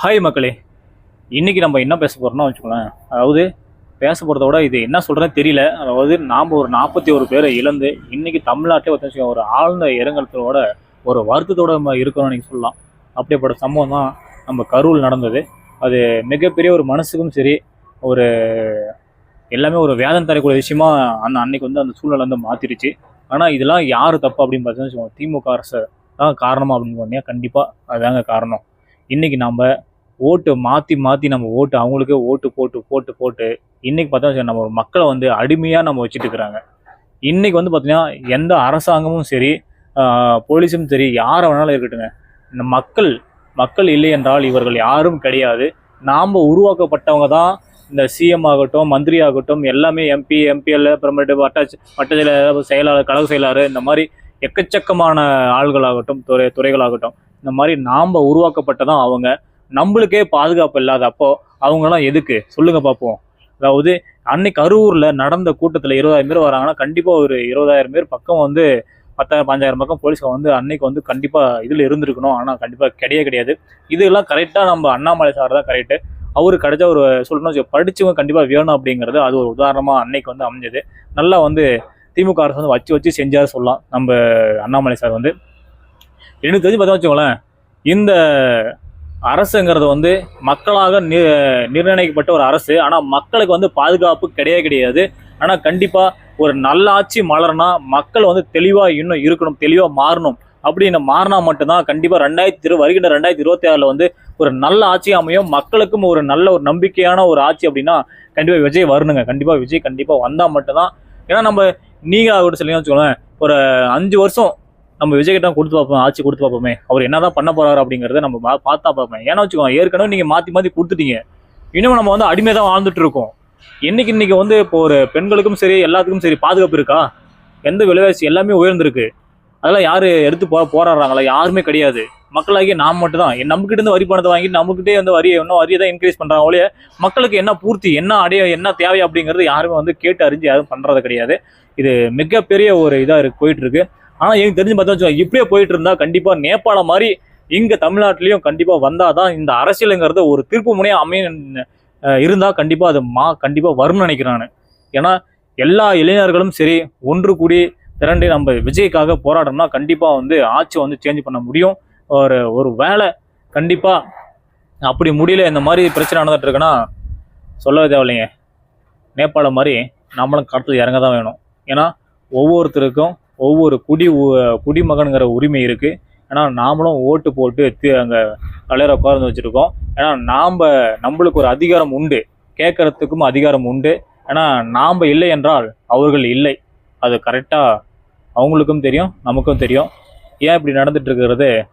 Hi மக்களே. இன்றைக்கி நம்ம என்ன பேச போறோம்னா வச்சுக்கோங்களேன். அதாவது பேச போகிறத விட இது என்ன சொல்கிறேன்னு தெரியல. அதாவது நாம் ஒரு நாற்பத்தி ஒரு பேரை இழந்து இன்னைக்கு தமிழ்நாட்டிலே பார்த்து ஒரு ஆழ்ந்த இறங்கலத்தோட ஒரு வருத்தத்தோட நம்ம இருக்கிறோம்னு நீங்கள் சொல்லலாம். அப்படிப்பட்ட சம்பவம் தான் நம்ம கரூர் நடந்தது. அது மிகப்பெரிய ஒரு மனசுக்கும் சரி ஒரு எல்லாமே ஒரு வேதம் தரக்கூடிய விஷயமா அந்த அன்னைக்கு வந்து அந்த சூழ்நிலை வந்து மாற்றிடுச்சு ஆனால் இதெல்லாம் யார் தப்பு அப்படின்னு பார்த்தீங்கன்னா வச்சுக்கோங்க, திமுக அரசு தான் காரணமாக அப்படின்னு பார்த்தீங்கன்னா கண்டிப்பாக அதுதாங்க காரணம். இன்றைக்கி நம்ம ஓட்டு மாற்றி மாற்றி நம்ம ஓட்டு அவங்களுக்கே ஓட்டு போட்டு போட்டு போட்டு இன்னைக்கு பார்த்தோம்னா நம்ம ஒரு மக்களை வந்து அடிமையாக நம்ம வச்சுட்டு இருக்கிறாங்க. இன்றைக்கி வந்து பார்த்திங்கன்னா எந்த அரசாங்கமும் சரி போலீஸும் சரி யாரை வேணாலும் இருக்கட்டுங்க இந்த மக்கள் மக்கள் இல்லை என்றால் இவர்கள் யாரும் கிடையாது. நாம் உருவாக்கப்பட்டவங்க தான் இந்த சிஎம் ஆகட்டும் மந்திரி ஆகட்டும் எல்லாமே எம்பி எம்பிஎல் அப்புறமேட்டு வட்ட வட்ட செயலாளர் செயலாளர் கழக செயலாளர் இந்த மாதிரி எக்கச்சக்கமான ஆள்களாகட்டும் துறை துறைகளாகட்டும். இந்த மாதிரி நாம் உருவாக்கப்பட்டதான் அவங்க. நம்மளுக்கே பாதுகாப்பு இல்லாத அப்போ அவங்கெல்லாம் எதுக்கு? சொல்லுங்க பார்ப்போம் அதாவது அன்னைக்கு அரூரில் நடந்த கூட்டத்தில் இருபதாயிரம் பேர் வராங்கன்னா கண்டிப்பாக ஒரு இருபதாயிரம் பேர் பக்கம் வந்து பத்தாயிரம் பஞ்சாயிரம் பக்கம் போலீஸ்க்கு வந்து அன்னைக்கு வந்து கண்டிப்பாக இதில் இருந்திருக்கணும். ஆனால் கண்டிப்பாக கிடையவே கிடையாது. இதெல்லாம் கரெக்டாக நம்ம அண்ணாமலை சார் தான் கரெக்டு அவர் கிடைச்ச ஒரு சொல்லணும் படித்தவங்க படிச்சவங்க கண்டிப்பாக வேணும் அப்படிங்கிறது அது ஒரு உதாரணமாக அன்னைக்கு வந்து அமைஞ்சது. நல்லா வந்து திமுக அரசு வந்து வச்சு வச்சு செஞ்சார் சொல்லலாம் நம்ம அண்ணாமலை சார் வந்து. எனக்கு தெரிஞ்சு பார்த்தா வச்சுக்கோங்களேன் இந்த அரசுங்கிறது வந்து மக்களாக நி நிர்ணயிக்கப்பட்ட ஒரு அரசு. ஆனால் மக்களுக்கு வந்து பாதுகாப்பு கிடையவே கிடையாது. ஆனால் கண்டிப்பாக ஒரு நல்ல ஆட்சி மலர்னா மக்கள் வந்து தெளிவாக இன்னும் இருக்கணும் தெளிவாக மாறணும். அப்படின்னு மாறினா மட்டும்தான் கண்டிப்பாக ரெண்டாயிரத்தி இரு வருகின்ற ரெண்டாயிரத்தி இருபத்தி ஆறில் வந்து ஒரு நல்ல ஆட்சி அமையும். மக்களுக்கும் ஒரு நல்ல ஒரு நம்பிக்கையான ஒரு ஆட்சி அப்படின்னா கண்டிப்பாக விஜய் வரணுங்க. கண்டிப்பாக விஜய் கண்டிப்பாக வந்தால் மட்டும்தான். ஏன்னா நம்ம நீங்கள் கூட சொல்லி வச்சுக்கோங்களேன் ஒரு அஞ்சு வருஷம் நம்ம விஜய்கிட்ட கொடுத்து பார்ப்போம் ஆட்சி கொடுத்து பார்ப்போமே. அவர் என்னதான் பண்ண போறாரு அப்படிங்கறத நம்ம பார்த்தா பார்ப்போம். ஏன்னா வச்சுக்கோங்க ஏற்கனவே நீங்க மாத்தி மாத்தி கொடுத்துட்டீங்க. இன்னும் நம்ம வந்து அடிமை தான் வாழ்ந்துட்டு இருக்கோம். என்னைக்கு இன்னைக்கு வந்து இப்போ ஒரு பெண்களுக்கும் சரி எல்லாத்துக்கும் சரி பாதுகாப்பு இருக்கா? எந்த விலைவாசி எல்லாமே உயர்ந்திருக்கு. அதெல்லாம் யாரு எடுத்து போ போராடுறாங்களா? யாருமே கிடையாது. மக்களாகிய நாம் மட்டும் தான் நம்மகிட்ட இருந்து வரி பணத்தை வாங்கிட்டு நம்மகிட்டே வந்து வரி இன்னும் வரியை தான் இன்க்ரீஸ் பண்ணுறாங்க ஒழிய மக்களுக்கு என்ன பூர்த்தி என்ன அடைய என்ன தேவை அப்படிங்கிறது யாருமே வந்து கேட்டு அறிஞ்சு யாரும் பண்ணுறது கிடையாது. இது மிகப்பெரிய ஒரு இதாக இருக்கு போயிட்டு இருக்கு. ஆனா எனக்கு தெரிஞ்சு பார்த்தா வச்சுக்கோங்க, இப்படியே போயிட்டு இருந்தா கண்டிப்பா நேபாளம் மாதிரி இங்க தமிழ்நாட்டிலயும் கண்டிப்பா வந்தாதான் இந்த அரசியலுங்கிறது ஒரு திருப்பு முனையா அமைய இருந்தால் இருந்தா கண்டிப்பா அது மா கண்டிப்பா வரும்னு நினைக்கிறேன் ஏன்னா எல்லா இளைஞர்களும் சரி ஒன்று கூடி திரண்டு நம்ம விஜய்க்காக போராடணும்னா கண்டிப்பா வந்து ஆட்சியை வந்து சேஞ்ச் பண்ண முடியும். ஒரு ஒரு வேலை கண்டிப்பா அப்படி முடியல இந்த மாதிரி பிரச்சனை நடந்துட்டு இருக்குன்னா சொல்லவே தேவையில்லைங்க. நேபாளம் மாதிரி நம்மளும் கடத்தில் இறங்க தான் வேணும். ஏன்னா ஒவ்வொருத்தருக்கும் ஒவ்வொரு குடி உ- குடிமகனுங்கிற உரிமை இருக்குது ஏன்னா நாமளும் ஓட்டு போட்டு அங்கே தலைவரை உட்கார்ந்து வச்சுருக்கோம். ஏன்னா நாம் நம்மளுக்கு ஒரு அதிகாரம் உண்டு. கேட்கறதுக்கும் அதிகாரம் உண்டு. ஏன்னா நாம் இல்லை என்றால் அவர்கள் இல்லை. அது கரெக்டாக அவங்களுக்கும் தெரியும் நமக்கும் தெரியும். ஏன் இப்படி நடந்துட்டு இருக்கிறது?